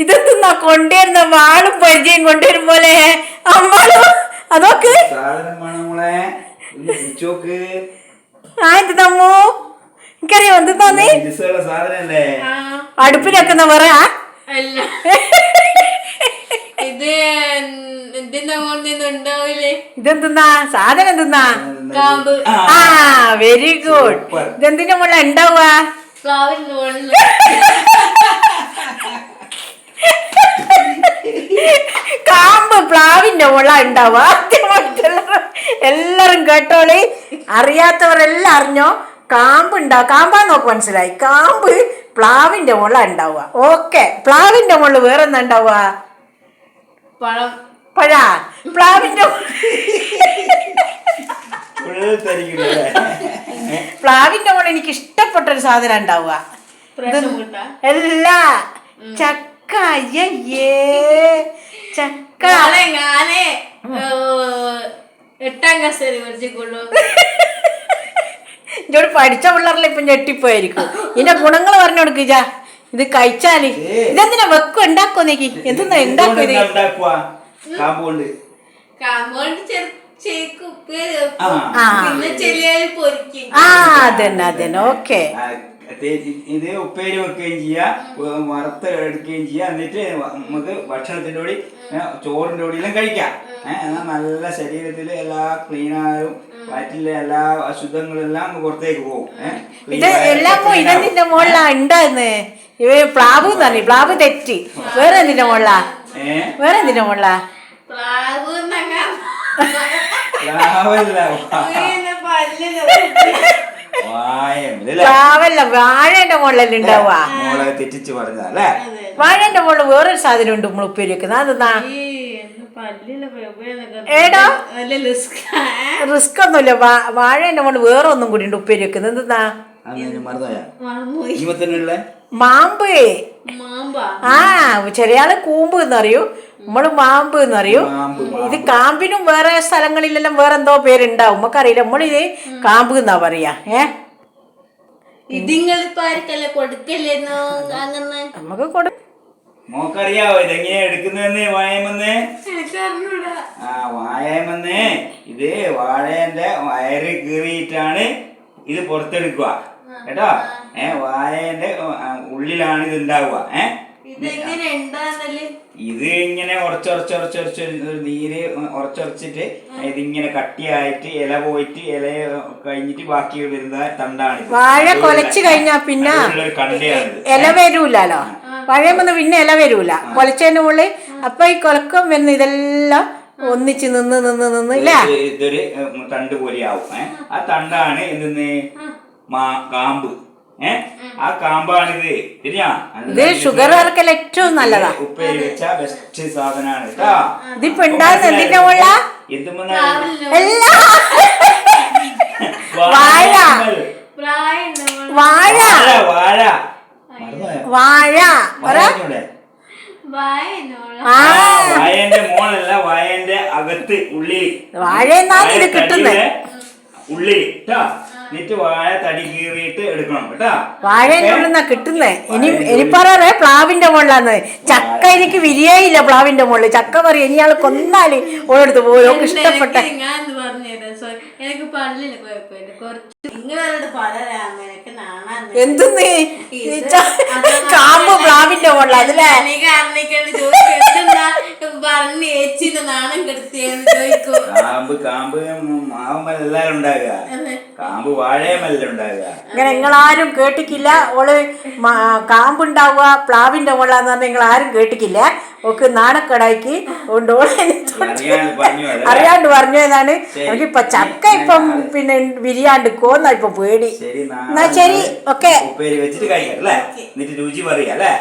ഇതെന്താ കൊണ്ടുവരുന്ന? വാളും പരിചയം കൊണ്ടുവരും പോലെ അമ്മാളോ അതൊക്കെ? ആ എന്ത് തമ്മു? എനിക്കറിയോ എന്ത് തന്നേ ജിസുള്ള സാധനല്ലേ ആ, അടുപ്പിൽ വെക്കുന്ന പറ അല്ല. ഇത് ഇതെന്തുന്നാ? സാധനം എന്തുന്നാ? കാമ്പ്. ആ, വെരി ഗുഡ്. ഇതെന്തിന്റെ മുള്ള ഉണ്ടാവുക? കാമ്പ് പ്ലാവിന്റെ മുള ഉണ്ടാവുക. എല്ലാവരും എല്ലാരും കേട്ടോളി. അറിയാത്തവരെല്ലാം അറിഞ്ഞോ? കാമ്പ് ഉണ്ടാവും കാമ്പാ നോക്ക് മനസ്സിലായി. കാമ്പ് പ്ലാവിന്റെ മുള ഉണ്ടാവുക. ഓക്കെ പ്ലാവിന്റെ മുള്ള വേറെ എന്താ ഉണ്ടാവുക? പഴം. പഴ. പ്ലാവിന്റെ? പ്ലാവിന്റെ മുള എനിക്ക് ഇഷ്ടപ്പെട്ട ഒരു സാധനം ഉണ്ടാവുക. എല്ലാ അല്ല ചക്ക. അയ്യേ ചക്ക ഞാനേ എട്ടാം ക്ലാസ് വരെ പഠിച്ചിട്ടുള്ളൂ ഇതോട് പഠിച്ച പിള്ളേരല്ല ഇപ്പൊ ഞെട്ടിപ്പോയിരിക്കും. ഇതിന്റെ ഗുണങ്ങൾ പറഞ്ഞു കൊടുക്കുക ഇത് കഴിച്ചാൽ. ഇതെന്തിനാ വെക്കും? ഉണ്ടാക്കോ നീക്ക് എന്തെന്നാ ഉണ്ടാക്കും ഇത്? കാമ്പോണ്ട് ആ. ആ. പിന്നെ ചെറിയാൽ പൊരിക്കും. ആ അതന്നെ അതന്നെ. ഓക്കെ. ഇത് ഉപ്പേരി വെക്കുകയും ചെയ്യാം വറുത്ത് എടുക്കുകയും ചെയ്യാം എന്നിട്ട് നമുക്ക് ഭക്ഷണത്തിന്റെ കൂടി ചോറിന്റെ കൂടിയെല്ലാം കഴിക്കാം. ഏഹ് എന്നാൽ നല്ല ശരീരത്തിൽ എല്ലാ ക്ലീനായും വയറ്റിലെ എല്ലാ അശുദ്ധങ്ങളെല്ലാം പുറത്തേക്ക് പോകും. ഏഹ് ഇത് എല്ലാം പോയി ഇതെന്തിന്റെ മുകളിലാ ഉണ്ടാന്ന്. ഇവ പ്ലാവ് തന്നെ പ്ലാവ് തെറ്റി. വേറെ എന്തിന്റെ മുകളിലാ വേറെ എന്തിന്റെ മുകളിലാ പ്ലാവ് എന്നങ്ങ വാഴ? പ്ലാവല്ല വാഴന്റെ മുകളിലല്ലേ ഉണ്ടാവുക മോളെ തെറ്റിച്ച് പറഞ്ഞതല്ലേ? വാഴന്റെ മുകളിൽ വേറൊരു സാധനം ഉണ്ട് നമ്മൾ ഉപ്പേരി വെക്കുന്നത് പല്ലിലെ ഏടാ? Risk risk? ഒന്നുമില്ല വാഴ എന്റെ മുകളിൽ വേറെ ഒന്നും കൂടി ഉണ്ട് ഉപ്പേരി വെക്കുന്നത് എന്തെന്നാ മറന്നുപോയി? മാമ്പ്. മാമ്പ. ആ ചെറിയ ആൾ കൂമ്പ് എന്നറിയൂ. നമ്മൾ മാമ്പ് എന്നറിയൂ? മാമ്പ്, ഇത് കാമ്പിനും വേറെ സ്ഥലങ്ങളിലെല്ലാം വേറെ എന്തോ പേരുണ്ടാവും നമുക്കറിയില്ല നമ്മളിത് കാമ്പ് എന്നാ പറയാ. ഏ? നമുക്ക് കൊടു മോക്കറിയാവോ? ഇതെങ്ങനെയാ എടുക്കുന്നതെന്ന്? വായമെന്ന്? എനിക്കറിഞ്ഞൂടാ. ആ വായമന്ന്. ഇത് വാഴേന്റെ വയറ് കീറിയിട്ടാണ് ഇത് പുറത്തെടുക്കുക. കേട്ടോ? ഏ വാഴേന്റെ ഉള്ളിലാണ് ഇത് ഉണ്ടാവുക ഏ? ഇതെങ്ങനെ ഉണ്ടാന്നല്ലേ ഇത് ഇങ്ങനെ ഉറച്ചുറച്ചുറച്ചുറച്ച് ഒരു നീര് ഉറച്ചുറച്ചിട്ട് ഇതിങ്ങനെ കട്ടിയായിട്ട് ഇല പോയിട്ട് ഇല കഴിഞ്ഞിട്ട് ബാക്കി വരുന്ന തണ്ടാണ് വാഴ കൊലച്ച് കഴിഞ്ഞാ പിന്നെ ഇല വരൂലോ പഴയമെന്ന് പിന്നെ ഇല വരൂല. കൊലച്ചതിന്റെ മുകളിൽ അപ്പൊ ഈ കൊലക്കം വരുന്ന ഇതെല്ലാം ഒന്നിച്ച് നിന്ന് നിന്ന് നിന്ന് ഇല്ല? ഇതൊരു തണ്ട് പോലെയാവും. ആ തണ്ടാണ് എന്തെന്ന്? മാ കാമ്പ്. ഏ? ആ കാമ്പാണിത്. ഇത് ഷുഗർ ഇറക്കൽ ഏറ്റവും നല്ലതാ. ഉപ്പേരി വെച്ച ബെസ്റ്റ് സാധനമാണ് കേട്ടോ ഇതിപ്പോ ഉണ്ടാകുന്ന എന്തിന്റെ മുള്ള എല്ലാ വാഴ. വാഴ. വാഴ. വാഴ? വാഴ. വാഴേന്റെ മോളല്ല വാഴേന്റെ അകത്ത് ഉള്ളിൽ. വാഴയെന്നാണ് ഇത് കിട്ടുന്നത്. തടിയുടെ കേട്ടാ എന്നിട്ട് വാഴ തടി കീറിയിട്ട് എടുക്കണം കേട്ടാ. വാഴേന്റെ കിട്ടുന്നേ. ഇനി ഇനി പറയാറെ പ്ലാവിന്റെ മുകളിലാന്ന്. ചക്ക എനിക്ക് വിരിയേയില്ല പ്ലാവിന്റെ മുകളിൽ. ചക്ക പറയും ഇനി ആൾ കൊന്നാൽ ഓരോടുത്ത് പോയോ. ഇഷ്ടപ്പെട്ട ഞാൻ പറഞ്ഞുതരാം സോറി എനിക്ക് പല്ലിന് കുഴപ്പമില്ല കുറച്ച് നിങ്ങളോട് പറയാം എനിക്ക് നാണാന്ന് എന്തെന്ന്? ഈ ച- കാമ്പ് പ്ലാവിന്റെ മുകളിലാ അതിലേ കാമ്പ് കാമ്പ് മാവുമല്ല എല്ലാരും ഉണ്ടാകുക കാമ്പ് വാഴയമല്ല ഉണ്ടാകുക ഇങ്ങനെ നിങ്ങളാരും കേട്ടിക്കില്ല. ഓൾ കാമ്പുണ്ടാവുക പ്ലാവിന്റെ മുകളാന്ന് പറഞ്ഞാൽ നിങ്ങൾ ആരും കേട്ടിക്കില്ല ഒക്കെ നാണക്കടാക്കി കൊണ്ട് അറിയാണ്ട് പറഞ്ഞു എന്നാണ്. എനിക്ക് ഇപ്പൊ ചക്ക ഇപ്പം പിന്നെ വിരിയാണ്ട് കോന്ന ഇപ്പൊ പേടി. എന്നാ ശരി. ഓക്കെ. വെച്ചിട്ട് കഴിക്കാം അല്ലേ? എന്നിട്ട് രുചി പറയാ അല്ലേ?